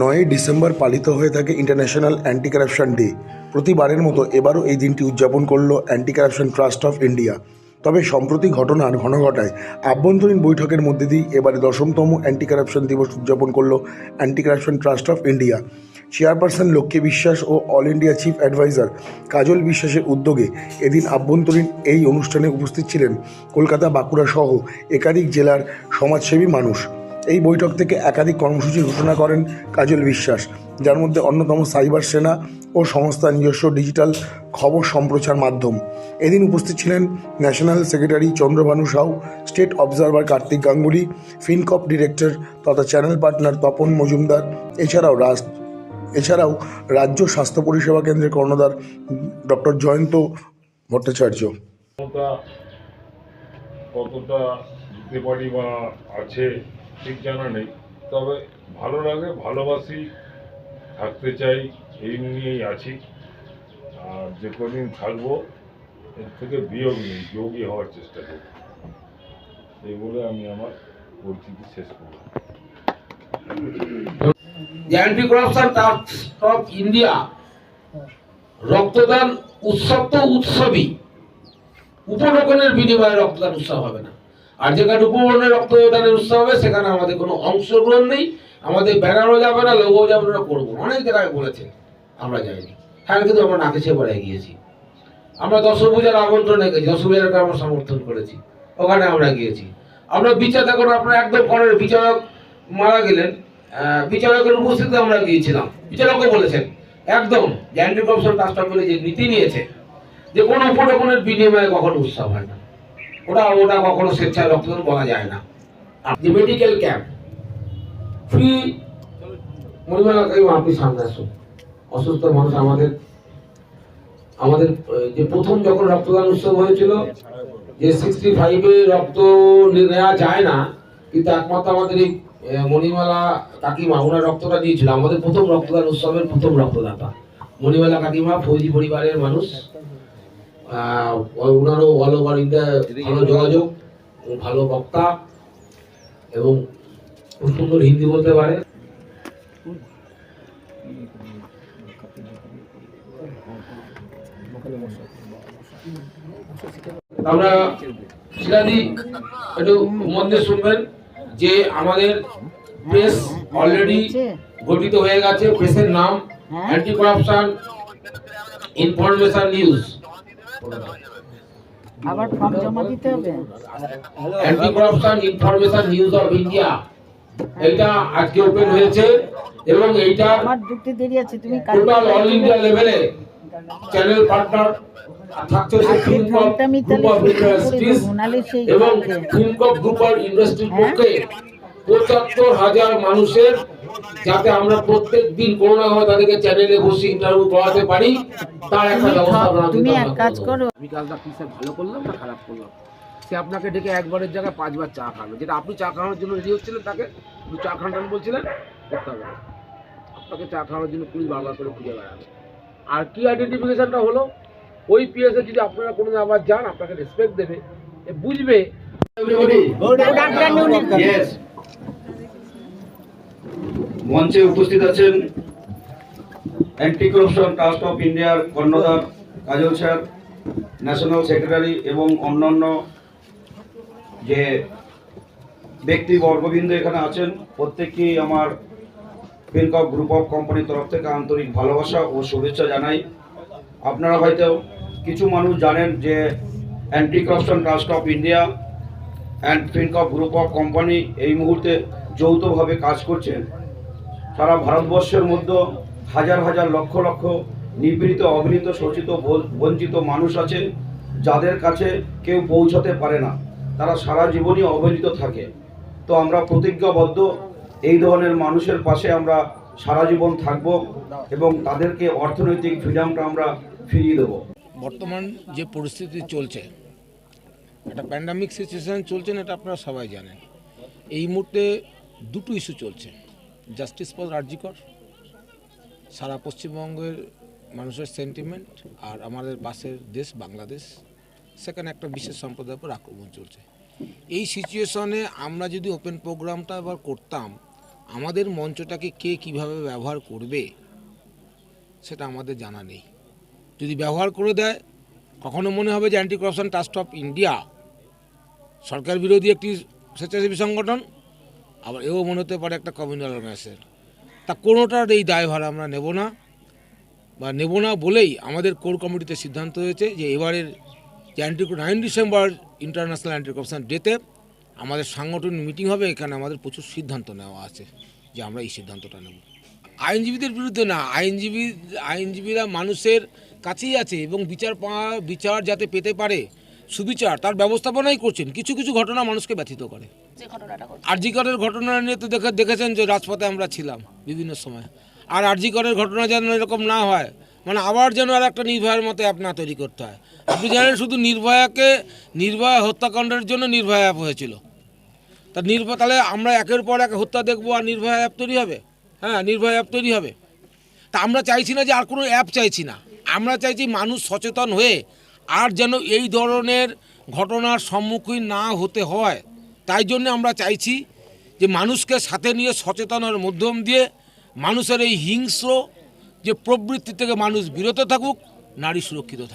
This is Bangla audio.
নয়ই ডিসেম্বর পালিত হয়ে থাকে ইন্টারন্যাশনাল অ্যান্টি কারাপশন ডে প্রতিবারের মতো এবারও এই দিনটি উদযাপন করল anti corruption trust of India তবে সম্প্রতি ঘটনার ঘনঘটায় আভ্যন্তরীণ বৈঠকের মধ্যে দিয়ে এবারে দশমতম অ্যান্টি কারাপশন দিবস উদযাপন করল anti corruption trust of India chairperson Lakshmi Biswas O all India chief adviser Kajal বিশ্বাসের উদ্যোগে এদিন আভ্যন্তরীণ এই অনুষ্ঠানে উপস্থিত ছিলেন কলকাতা, বাঁকুড়া সহ একাধিক জেলার সমাজসেবী মানুষ। এই বৈঠক থেকে একাধিক কর্মসূচি ঘোষণা করেন কাজল বিশ্বাস, যার মধ্যে অন্যতম সাইবার সেনা ও সংস্থার নিজস্ব ডিজিটাল খবর সম্প্রচার মাধ্যম। এদিন উপস্থিত ছিলেন national secretary Chandrabhanu Shaw, state observer Kartik Ganguly, Fincop director তথা চ্যানেল পার্টনার তপন মজুমদার, এছাড়াও রাজ, এছাড়াও রাজ্য স্বাস্থ্য পরিষেবা কেন্দ্রের কর্ণধার ডক্টর জয়ন্ত ভট্টাচার্য। কতটা দিতে পারি বা আছে ঠিক জানা নেই। তবে ভালো লাগে, ভালোবাসি, থাকতে চাই, এই নিয়েই আছি। আর যে কদিন থাকব, এর থেকে বিয়োগ নেই যোগী হওয়ার চেষ্টা করব। এই বলে আমি আমার পরিচিতি শেষ করব টাস্ক অফ ইন্ডিয়া। রক্তদান উৎসব তো উৎসবই। উপরোকনের বিনিময়ে রক্তদান উৎসব হবে না। আর যেখানে উপকরণের রক্তদানের উৎসব হবে, সেখানে আমাদের কোনো অংশগ্রহণ নেই, আমাদের ব্যানারও যাবে না লোগো যাবে না করব। অনেক জায়গায় বলেছে, আমরা যাইনি। হ্যাঁ কিন্তু আমরা নাকে বেড়ায় গিয়েছি। আমরা দশ পূজার আমন্ত্রণে গেছি দশ পূজারকে আমরা সমর্থন করেছি, ওখানে আমরা গিয়েছি। আমরা বিচার দেখুন, আপনার একদম করেন বিচারক মারা গেলেন বিচারকের উপস্থিতিতে আমরা গিয়েছিলাম। বিচারকও বলেছেন, একদম, যে অ্যান্টি করাপশন টাস্ক করে যে নীতি নিয়েছে, যে কোনো উপটোকনের বিনিময়ে কখনো উৎসব হয় না। ওটা ওটা কখনো স্বেচ্ছায় রক্তদান বলা যায় না। যে মেডিকেল ক্যাম্প ফ্রি মরিমালা আপনি সামনে আসুন। অসুস্থ মানুষ আমাদের আমাদের যে প্রথম যখন রক্তদান উৎসব হয়েছিল, যে সিক্সটি ফাইভে রক্ত নেওয়া যায় না, কিন্তু একমাত্র আমাদের এই মণিমালা কাকিমা, ওনার রক্তটা দিয়েছিল। আমাদের প্রথম রক্তদান উৎসবের প্রথম রক্তদাতা। মণিমালা কাকিমা, ফৌজি পরিবারের মানুষ। ওনারও অল ওভার ইন্ডিয়া ভালো যোগাযোগ ভালো বক্তা এবং খুব সুন্দর হিন্দি বলতে পারে। আমরা শিলাদি একটু মন দিয়ে শুনবেন যে আমাদের প্রেস অলরেডি গঠিত হয়ে গেছে। প্রেসের নাম অ্যান্টি করাপশন ইনফরমেশন নিউজ আবার ফর্ম জমা দিতে হবে anti corruption information news of India এটা আজকে ওপেন হয়েছে এবং এইটা আমার ঢুকতে দেরি আছে তুমি টোটাল অল ইন্ডিয়া লেভেলে চ্যানেল পার্টনার থাকছে গ্রুপ অফ ইন্ডাস্ট্রিজ এবং কালকে। গ্রুপ অফ ইন্ডাস্ট্রির? পক্ষে পঁচাত্তর হাজার মানুষের যাতে আমরা প্রত্যেক দিন কোনো না কোনো তাদেরকে চ্যানেলে বসে ইন্টারভিউ করাতে পারি তার একটা ব্যবস্থা তুমি এক কাজ করো। আমি কাজটা কি স্যার ভালো করলাম না খারাপ করলাম? সে আপনাকে ডেকে একবারের জায়গায় পাঁচবার চা খাওয়ানো যেটা আপনি চা খাওয়ানোর জন্য রেডি হচ্ছিলেন তাকে আপনি চা খাওয়ান বলছিলেন করতে হবে। আপনাকে চা খাওয়ানোর জন্য পুলিশ বারবার করে খুঁজে বেড়াবে। আর কি আইডেন্টিফিকেশনটা হলো? ওই পিএসে যদি আপনারা কোনো আবার যান আপনাকে রেসপেক্ট দেবে। এ বুঝবে। Yes. মঞ্চে উপস্থিত আছেন অ্যান্টি করাপশন ট্রাস্ট অফ ইন্ডিয়ার কর্ণধার কাজল স্যার, ন্যাশনাল সেক্রেটারি এবং অন্যান্য যে ব্যক্তি বর্গবৃন্দ এখানে আছেন, প্রত্যেককেই আমার ফিনকপ গ্রুপ অফ কোম্পানির তরফ থেকে আন্তরিক ভালোবাসা ও শুভেচ্ছা জানাই। আপনারা হয়তো কিছু মানুষ জানেন যে anti corruption trust of India and Fincop group of company এই মুহূর্তে যৌথভাবে কাজ করছেন সারা ভারতবর্ষের মধ্যে হাজার হাজার লক্ষ লক্ষ নিপীড়িত অবনীত শোষিত বঞ্চিত মানুষ আছে, যাদের কাছে কেউ পৌঁছাতে পারে না। তারা সারা জীবনই অবহেলিত থাকে। তো আমরা প্রতিজ্ঞাবদ্ধ, এই ধরনের মানুষের পাশে আমরা সারা জীবন থাকব এবং তাদেরকে অর্থনৈতিক ফ্রিডমটা আমরা ফিরিয়ে দেবো। বর্তমান যে পরিস্থিতি চলছে, একটা প্যান্ডামিক সিচুয়েশন চলছে না, এটা আপনারা সবাই জানেন। এই মুহূর্তে দুটো ইস্যু চলছে। জাস্টিস ফর রাজ্যিকর, সারা পশ্চিমবঙ্গের মানুষের সেন্টিমেন্ট আর আমাদের বাসের দেশ বাংলাদেশ, সেখানে একটা বিশেষ সম্প্রদায়ের উপর আক্রমণ চলছে। এই সিচুয়েশনে আমরা যদি ওপেন প্রোগ্রামটা এবার করতাম, আমাদের মঞ্চটাকে কে কীভাবে ব্যবহার করবে, সেটা আমাদের জানা নেই। যদি ব্যবহার করে দেয়, কখনো মনে হবে যে anti corruption trust of India সরকার বিরোধী একটি স্বেচ্ছাসেবী সংগঠন আবার এও মনে হতে পারে একটা কমিউনাল অর্গানাইজেশন তা কোনোটার এই দায়ভার আমরা নেব না, বা নেব না বলেই আমাদের কোর কমিটিতে সিদ্ধান্ত হয়েছে যে এবারের যে anti nine December international anti corruption ডেতে আমাদের সাংগঠনিক মিটিং হবে, এখানে আমাদের প্রচুর সিদ্ধান্ত নেওয়া আছে যে আমরা এই সিদ্ধান্তটা নেব। আইনজীবীদের বিরুদ্ধে না, আইনজীবী, আইনজীবীরা মানুষের কাছেই আছে এবং বিচার পাওয়া বিচার যাতে পেতে পারে সুবিচার তার ব্যবস্থাপনাই করছেন। কিছু কিছু ঘটনা মানুষকে ব্যথিত করে। আরজিকরের ঘটনা নিয়ে তো দেখে দেখেছেন যে রাজপথে আমরা ছিলাম বিভিন্ন সময়। আর আরজিকরের ঘটনা যেন এরকম না হয় মানে আবার যেন আর একটা নির্ভয়ের মতো অ্যাপ না তৈরি করতে হয়। আপনি জানেন শুধু নির্ভয়াকে নির্ভয়া হত্যাকাণ্ডের জন্য নির্ভয়া অ্যাপ হয়েছিল। তা নির্ভয় তাহলে আমরা একের পর এক হত্যা দেখব আর নির্ভয়া অ্যাপ তৈরি হবে? হ্যাঁ নির্ভয়া অ্যাপ তৈরি হবে। তা আমরা চাইছি না যে আর কোনো অ্যাপ চাইছি না। আমরা চাইছি মানুষ সচেতন হয়ে আর যেন এই ধরনের ঘটনার সম্মুখীন না হতে হয়। তাই জন্য আমরা চাইছি যে মানুষকে সাথে নিয়ে সচেতনের মাধ্যম দিয়ে মানুষের এই হিংস্র যে প্রবৃত্তি থেকে মানুষ বিরত থাকুক, নারী সুরক্ষিত থাকুক।